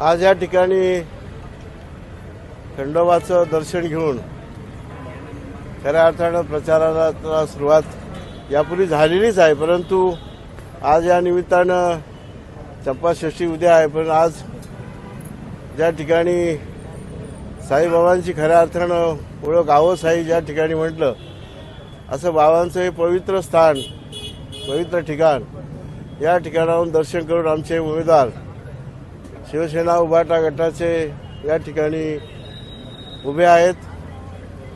आज या ठिकाणी खंडोबाचं दर्शन घेऊन खऱ्या अर्थानं प्रचाराला सुरुवात यापूर्वी झालेलीच आहे परंतु आज या निमित्तानं चंपाषष्ठी उद्या आहे पण आज ज्या ठिकाणी साईबाबांची खऱ्या अर्थानं ओळख गावं साई ज्या ठिकाणी म्हटलं असं बाबांचं हे पवित्र स्थान पवित्र ठिकाण या ठिकाणाहून दर्शन करून आमचे उमेदवार शिवसेना उभाटा गटाचे या ठिकाणी उभे आहेत.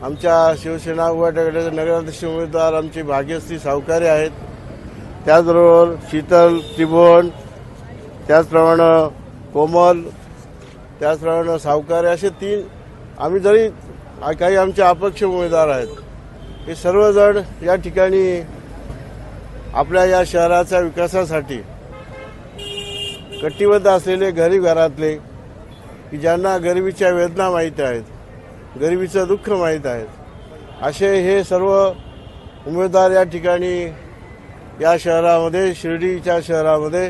आमच्या शिवसेना उभाटा गटाचे नगराध्यक्ष उमेदवार आमचे भाग्यश्री सावकारे आहेत. त्याचबरोबर शीतल त्रिभुवन त्याचप्रमाणे कोमल त्याचप्रमाणे सावकारे असे तीन आम्ही जरी काही आमचे अपक्ष उमेदवार आहेत हे सर्वजण या ठिकाणी आपल्या या शहराच्या विकासासाठी कटिबद्ध असलेले गरीब घरातले की ज्यांना गरिबीच्या वेदना माहीत आहेत गरिबीचं दुःख माहीत आहेत असे हे सर्व उमेदवार या ठिकाणी या शहरामध्ये शिर्डीच्या शहरामध्ये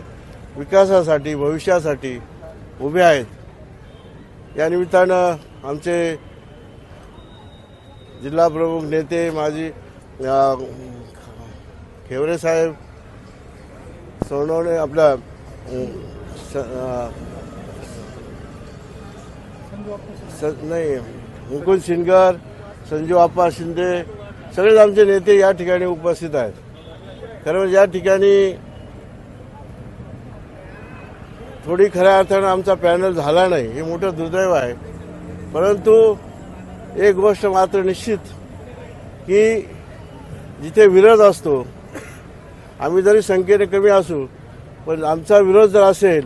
विकासासाठी भविष्यासाठी उभे आहेत. या निमित्तानं आमचे जिल्हा प्रमुख नेते माजी खेवरे साहेब सोनवणे आपल्या स- अ, स- नाही मुकुंद शिनगर संजू आप्पा शिंदे सगळेच आमचे नेते या ठिकाणी उपस्थित आहेत. खरं म्हणजे या ठिकाणी थोडी खऱ्या अर्थानं आमचा पॅनल झाला नाही हे मोठं दुर्दैव आहे. परंतु एक गोष्ट मात्र निश्चित की जिथे विरोध असतो आम्ही जरी संख्येने कमी असू पण आमचा विरोध जर असेल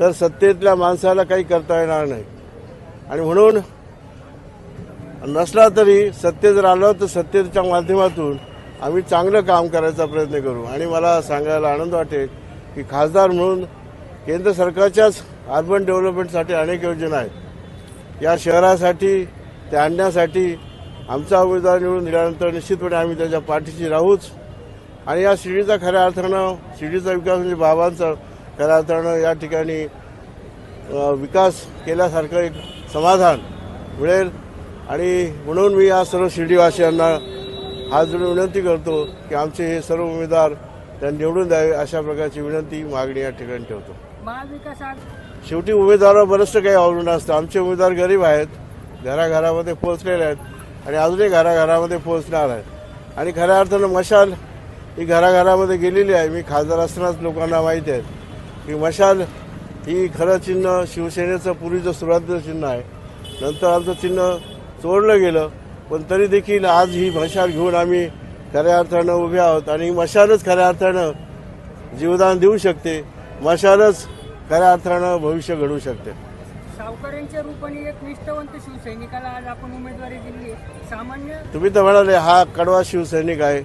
तर सत्तेतल्या माणसाला काही करता येणार नाही. आणि म्हणून नसला तरी सत्य जर आलं तर सत्तेच्या माध्यमातून आम्ही चांगलं काम करायचा प्रयत्न करू. आणि मला सांगायला आनंद वाटेल की खासदार म्हणून केंद्र सरकारच्याच अर्बन डेव्हलपमेंटसाठी अनेक योजना आहेत. या शहरासाठी ते आणण्यासाठी आमचा उमेदवार निवडून दिल्यानंतर निश्चितपणे आम्ही त्याच्या पाठीशी राहूच. आणि या शिडीचा खऱ्या अर्थानं शिडीचा विकास म्हणजे बाबांचा खऱ्या अर्थानं या ठिकाणी विकास केल्यासारखं एक समाधान मिळेल. आणि म्हणून मी या सर्व शिर्डीवासियांना हात जोडून विनंती करतो की आमचे हे सर्व उमेदवार त्यांनी निवडून द्यावे अशा प्रकारची विनंती मागणी या ठिकाणी ठेवतो. शेवटी उमेदवारावर बरंचसं काही अवलंबून असतं. आमचे उमेदवार गरीब आहेत घराघरामध्ये पोहोचलेले आहेत आणि अजूनही घराघरामध्ये पोहोचणार आहेत. आणि खऱ्या अर्थानं मशाल ही घराघरामध्ये गेलेली आहे. मी खासदार असतानाच लोकांना माहिती आहे. की मशाल ही खरं चिन्ह शिवसेनेचं पूर्वीचं सुरुवातीचं चिन्ह आहे नंतर आमचं चिन्ह चोरलं गेलं पण तरी देखील आज ही मशाल घेऊन आम्ही खऱ्या अर्थानं उभे आहोत आणि ही मशालच खऱ्या अर्थानं जीवदान देऊ शकते मशालच खऱ्या अर्थानं भविष्य घडवू शकते सावकारांच्या रूपाने एक निष्ठावंत शिवसैनिकाला आज आपण उमेदवारी दिली. सामान्य तुम्ही तर म्हणाले हा कडवा शिवसैनिक आहे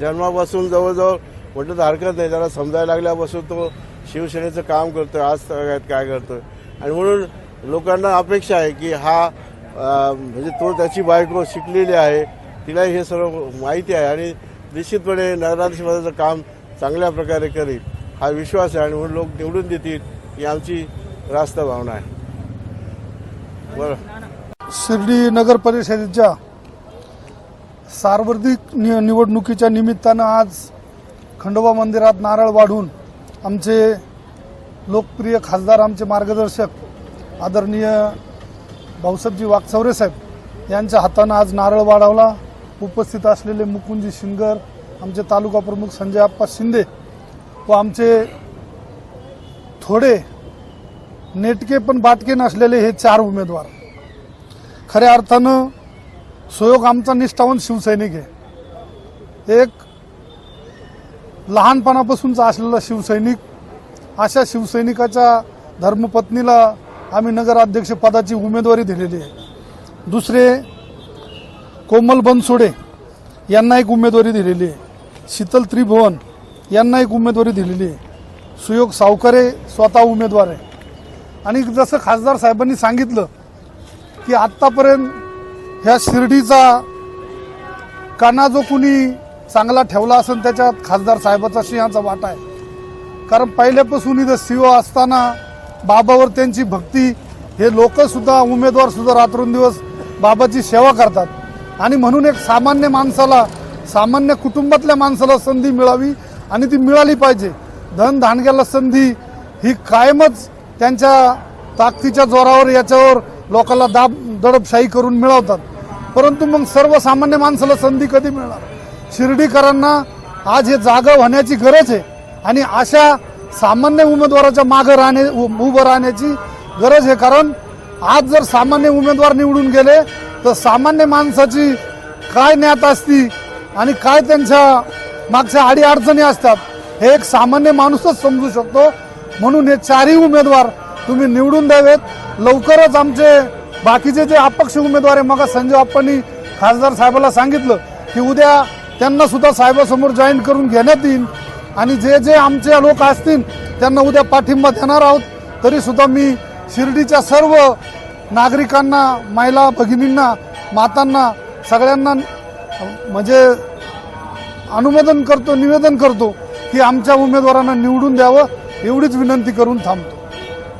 जन्मापासून जवळजवळ म्हटलं तर हरकत नाही त्याला समजायला लागल्यापासून तो शिवसेनेचं काम करतोय आज सगळ्यात काय करतोय. आणि म्हणून लोकांना अपेक्षा आहे की हा म्हणजे तो त्याची बायको शिकलेली आहे तिला हे सर्व माहिती आहे आणि निश्चितपणे नगराध्यक्षपदाचं काम चांगल्या प्रकारे करील हा विश्वास आहे आणि म्हणून लोक निवडून देतील ही आमची रास्त भावना आहे. बरं. शिर्डी नगर परिषदेच्या सार्वत्रिक नि- निवडणुकीच्या निमित्तानं आज खंडोबा मंदिरात नारळ वाढून आमचे लोकप्रिय खासदार आमचे मार्गदर्शक आदरणीय भाऊसाहेबजी वागचौरे साहेब यांच्या हातानं आज नारळ वाढवला. उपस्थित असलेले मुकुंदजी शिंगर आमचे तालुका प्रमुख संजय आप्पा शिंदे व आमचे थोडे नेटके पण बाटके नसलेले हे चार उमेदवार. खऱ्या अर्थानं सुयोग आमचा निष्ठावंत शिवसैनिक आहे. एक लहानपणापासूनचा असलेला शिवसैनिक अशा शिवसैनिकाच्या धर्मपत्नीला आम्ही नगराध्यक्ष पदाची उमेदवारी दिलेली आहे. दुसरे कोमल बनसोडे यांना एक उमेदवारी दिलेली आहे. शीतल त्रिभुवन यांना एक उमेदवारी दिलेली आहे. सुयोग सावकारे स्वतः उमेदवार आहे. आणि जसं खासदार साहेबांनी सांगितलं की आत्तापर्यंत ह्या शिर्डीचा काना जो कुणी चांगला ठेवला असेल त्याच्यात खासदार साहेबाचा सिंहाचा वाटा आहे. कारण पहिल्यापासून इथं सीओ असताना बाबावर त्यांची भक्ती हे लोकसुद्धा उमेदवारसुद्धा उमेदवार सुद्धा रात्रंदिवस बाबाची सेवा करतात. आणि म्हणून एक सामान्य माणसाला सामान्य कुटुंबातल्या माणसाला संधी मिळावी आणि ती मिळाली पाहिजे. धन धानग्याला संधी ही कायमच त्यांच्या ताकदीच्या जोरावर याच्यावर लोकांना दाब दडपशाही करून मिळवतात. परंतु मग सर्वसामान्य माणसाला संधी कधी मिळणार? शिर्डीकरांना आज हे जागा होण्याची गरज आहे. आणि अशा सामान्य उमेदवाराच्या मागे राहणे उ- उभं राहण्याची गरज आहे. कारण आज जर सामान्य उमेदवार निवडून गेले तर सामान्य माणसाची काय ज्ञात असती आणि काय त्यांच्या मागच्या आडी अडचणी असतात हे एक सामान्य माणूसच समजू शकतो. म्हणून हे चारही उमेदवार तुम्ही निवडून द्यावेत. लवकरच आमचे बाकीचे जे अपक्ष उमेदवार आहे मग संजय आप्पांनी खासदार साहेबाला सांगितलं की उद्या त्यांना सुद्धा साहेबासमोर जॉईन करून घेण्यात येईल. आणि जे जे आमचे लोक असतील त्यांना उद्या पाठिंबा देणार आहोत. तरी सुद्धा मी शिर्डीच्या सर्व नागरिकांना महिला भगिनींना मातांना सगळ्यांना म्हणजे अनुमोदन करतो निवेदन करतो की आमच्या उमेदवारांना निवडून द्यावं एवढीच विनंती करून थांबतो.